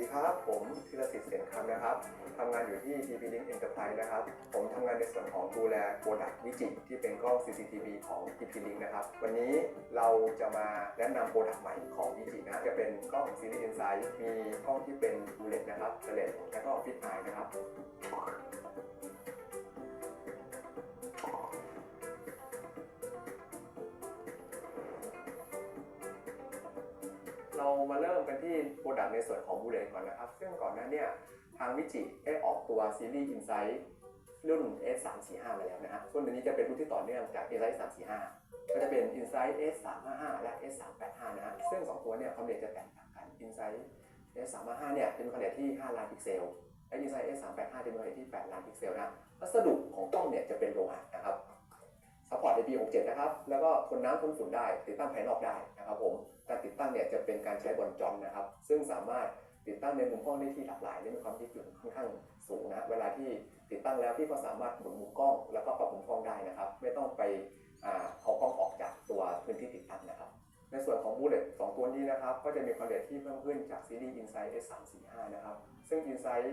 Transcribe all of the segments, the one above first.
ดีครับ ผมธีรศิษฐ์เสียนคำนะครับทำงานอยู่ที่ TP Link Enterprise นะครับ ผมทำงานในส่วนของดูแลโปรดักต์วิจิตที่เป็นกล้อง CCTV ของ TP Link นะครับ วันนี้เราจะมาแนะนำโปรดักต์ใหม่ของวิจินะ จะเป็นกล้อง Series Insight มีกล้องที่เป็นบูเลตนะครับเสลดแล้วก็ฟิตไอนะครับ เรามาเริ่มกันที่โปรดักต์ในส่วนของบูเลตก่อนนะครับ ซึ่งก่อนหน้าเนี่ยทางวิจิได้ออกตัวซีรีส์ Insight รุ่น S345 มาแล้วนะฮะส่วนตัวนี้จะเป็นรุ่นที่ต่อเนื่องจาก Insight 345 ก็จะเป็น Insight S355 และ S385 นะฮะ ซึ่ง 2 ตัวเนี่ยความละเอียดจะแตกต่างกัน Insight S355 เนี่ยเป็นความละเอียดที่ 5 ล้านพิกเซล และ Insight S385 จะเป็นความละเอียดที่ 8 ล้านพิกเซลนะ วัสดุของกล้องเนี่ยจะเป็นโลหะ นะครับซัพพอร์ต IP67 นะครับ แล้วก็ทนน้ำทนฝุ่นได้ ติดตั้งภายนอกได้นะครับผม การติดตั้งเนี่ยจะเป็นการใช้บอลจอนนะครับ ซึ่งสามารถติดตั้งในมุมกล้องได้ที่หลากหลายและมีความยืดหยุ่นค่อนข้างสูงนะ เวลาที่ติดตั้งแล้วพี่ก็สามารถหมุนมุมกล้อง แล้วก็ปรับมุมกล้องได้นะครับ ไม่ต้องไปเอากล้องออกจากตัวพื้นที่ติดตั้งนะครับ ในส่วนของบูเลต2ตัวนี้นะครับ ก็จะมีความละเอียดที่เพิ่มขึ้นจากซีรีส์ Insight S345 นะครับ ซึ่ง Insight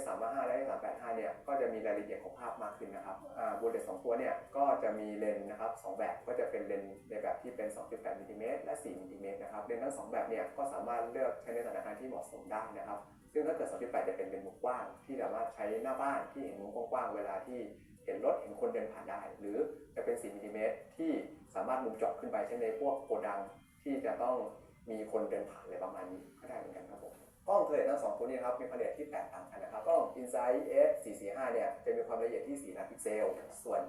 S355 และ S385 เนี่ย ก็จะมีรายละเอียดของภาพมากขึ้นนะครับ บูเลต2ตัวเนี่ยก็จะมีเลนส์นะครับสองแบบก็จะเป็นเลนส์ในแบบที่เป็น 2.8มิลลิเมตรและ 4มิลลิเมตรนะครับเลนส์ทั้งสองแบบเนี่ยก็สามารถเลือกใช้ในสถานการณ์ที่เหมาะสมได้นะครับ ซึ่งถ้าเกิด 2.8 จะเป็นเลนส์มุมกว้าง ที่สามารถใช้หน้าบ้านที่เห็นมุมกว้างๆเวลาที่เห็นรถเห็นคนเดินผ่านได้ หรือจะเป็น 4มิลลิเมตรที่สามารถมุมเจาะขึ้นไปใช้ในพวกโกดังที่จะต้องมีคนเดินผ่านอะไรประมาณนี้ก็ได้เหมือนกันครับผม กล้องเทเลทั้งสองตัวนี้ครับมีความละเอียดที่แตกต่างกันนะครับกล้อง Insight S445 เนี่ยจะมีความละเอียดที่4ล้านพิกเซล ส่วน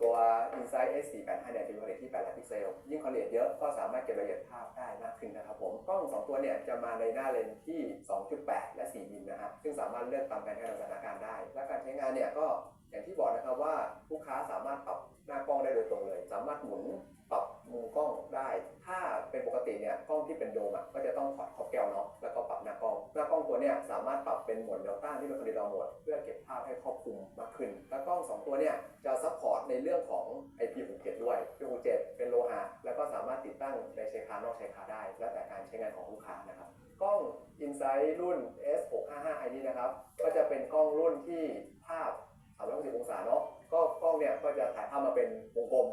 ตัว Insight S485 เนี่ยจะมีความละเอียดที่8ล้านพิกเซล ยิ่งความละเอียดเยอะก็สามารถเก็บรายละเอียดภาพได้มากขึ้นนะครับผมกล้อง 2 ตัวเนี่ยจะมาในหน้าเลนส์ที่ 2.8 และ 4 มิลนะฮะซึ่งสามารถเลือกตามแผนที่สถานการณ์ได้ และการใช้งานเนี่ยก็อย่างที่บอกนะครับว่าลูกค้าสามารถปรับหน้ากล้องได้โดยตรงเลย สามารถหมุนปรับมุมกล้องได้ ถ้า เป็นปกติเนี่ยกล้องที่เป็นโดมอะก็จะต้องถอดขอบแก้วเนาะแล้วก็ปรับหน้ากล้องหน้ากล้องตัวเนี่ยสามารถปรับเป็นโหมดเดลต้าที่เป็นคอนดิลโหมดเพื่อเก็บภาพให้ครอบคลุมมากขึ้นแล้วกล้อง 2 ตัวเนี่ยจะซัพพอร์ตในเรื่องของ IP67 ด้วย IP67 เป็นโลหะแล้วก็สามารถติดตั้งในใช้คานอกใช้คาได้ แล้วแต่การใช้งานของลูกค้านะครับกล้อง Insight รุ่น S655i นี้นะครับก็จะเป็นกล้องรุ่นที่ภาพ360องศาเนาะก็กล้องเนี่ยก็จะถ่ายภาพมาเป็นวงกลม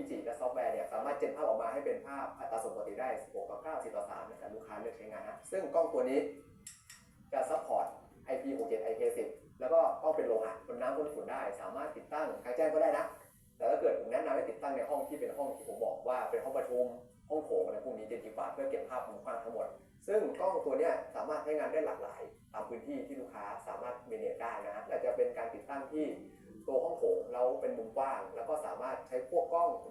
วิจิและซอฟต์แวร์เนี่ยสามารถเจนภาพออกมาให้เป็นภาพอัตราส่วนปกติได้ 16ต่อ9 10ต่อ3ในการลูกค้าเลือกใช้งานฮะซึ่งกล้องตัวนี้จะซัพพอร์ต IP67 IP10 แล้วก็กล้องเป็นโลหะทนน้ำทนฝุ่นได้ สามารถติดตั้งกลางแจ้งก็ได้นะ แต่ถ้าเกิดผมแนะนำให้ติดตั้งในห้องที่เป็นห้องที่ผมบอกว่าเป็นห้องประชุมห้องโถงอะไรพวกนี้จะดีกว่าเพื่อเก็บภาพมุมกว้างทั้งหมด ซึ่งกล้องตัวนี้สามารถใช้งานได้หลากหลายตามพื้นที่ที่ลูกค้าสามารถเมเนจได้นะฮะและจะเป็นการติดตั้งที่ตัวห้องโถงเราเป็นมุมกว้าง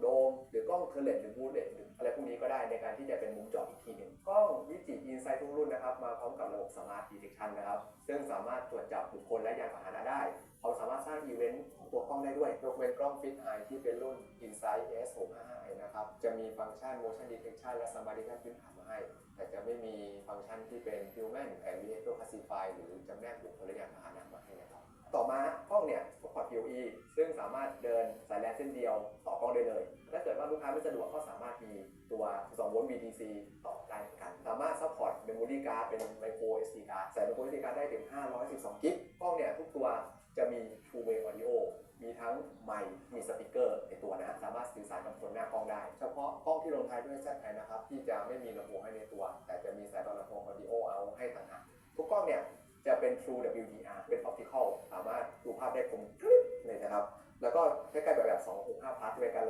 โดม หรือกล้องเทเลตหรือบูเลตหรืออะไรพวกนี้ก็ได้ในการที่จะเป็นมุมจออีกทีหนึ่งกล้องวิจิอินไซต์ทุกรุ่นนะครับ มาพร้อมกับระบบสมาร์ทดีเทคชันนะครับ ซึ่งสามารถตรวจจับบุคคลและยานพาหนะได้เขาสามารถสร้างอีเวนต์ของตัวกล้องได้ด้วยยกเว้นกล้องฟิตไอที่เป็นรุ่น Insight S655i นะครับ จะมีฟังก์ชัน motion detection และ smart detection พื้นฐานมาให้ แต่จะไม่มีฟังก์ชันที่เป็น human and behavior classify หรือจำแนกบุคคลและยานพาหนะมาให้นะครับ ต่อมากล้องเนี่ยสปอร์ต PoE ซึ่งสามารถเดินสายแลนเส้นเดียว อองได้เลย ถ้าเกิดว่าลูกค้าไม่สะดวกก็สามารถมีตัว2โวลต์ VDC ต่อได้เหมือนกัน สามารถซัพพอร์ต memory card เป็น micro SD card ใส่ micro SD card ได้ถึง 512 กิกกล้องเนี่ยทุกตัวจะมี two way audio มีทั้งไมค์ มีสปีกเกอร์ในตัวนะฮะสามารถสื่อสารกับคนหน้ากล้องได้ เฉพาะกล้องที่ลงท้ายด้วย ZI นะครับ ที่จะไม่มีลำโพงให้ในตัว แต่จะมีสายต่อลำโพง audio เอาให้ต่างหากทุกกล้องเนี่ยจะเป็น True WDR เป็น Optical สามารถดูภาพได้คมกริบเลยนะครับ แล้วก็ใกล้ๆแบบแบบ265พาร์ทในการ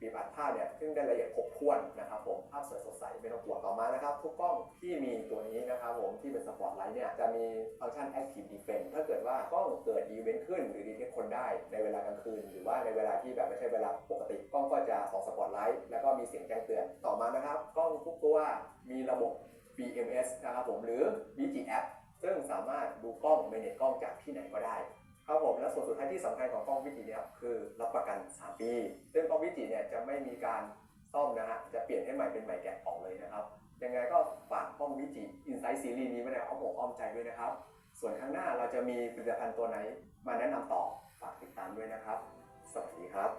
บีบัดภาพเนี่ยซึ่งได้ละเอียดครบถ้วนนะครับผมภาพสวยสดใสไม่ต้องกลัวต่อมานะครับ ทุกกล้องที่มีตัวนี้นะครับผมที่เป็นสปอตไลท์เนี่ยจะมีฟังก์ชัน Active Defense ถ้าเกิดว่ากล้องเกิดอีเวนต์ขึ้น หรือดีเทคคนได้ในเวลากลางคืน หรือว่าในเวลาที่แบบไม่ใช่เวลาปกติกล้องก็จะส่องสปอตไลท์แล้วก็มีเสียงแจ้งเตือนต่อมานะครับกล้องทุกตัวมีระบบ BMS นะครับผมหรือ BG App ซึ่งสามารถดูกล้องเมเนจกล้องจากที่ไหนก็ได้ ครับผมและส่วนสุดท้ายที่สำคัญของกล้องวิจิเนี่ยคือรับประกัน 3 ปี ซึ่งกล้องวิจิเนี่ยจะไม่มีการซ่อมนะฮะจะเปลี่ยนให้ใหม่เป็นใหม่แกะออกเลยนะครับยังไงก็ฝากกล้องวิจิ Insight Series นี้ไว้ในอ้อมอกอ้อมใจด้วยนะครับ ส่วนข้างหน้าเราจะมีผลิตภัณฑ์ตัวไหนมาแนะนำต่อฝากติดตามด้วยนะครับ สวัสดีครับ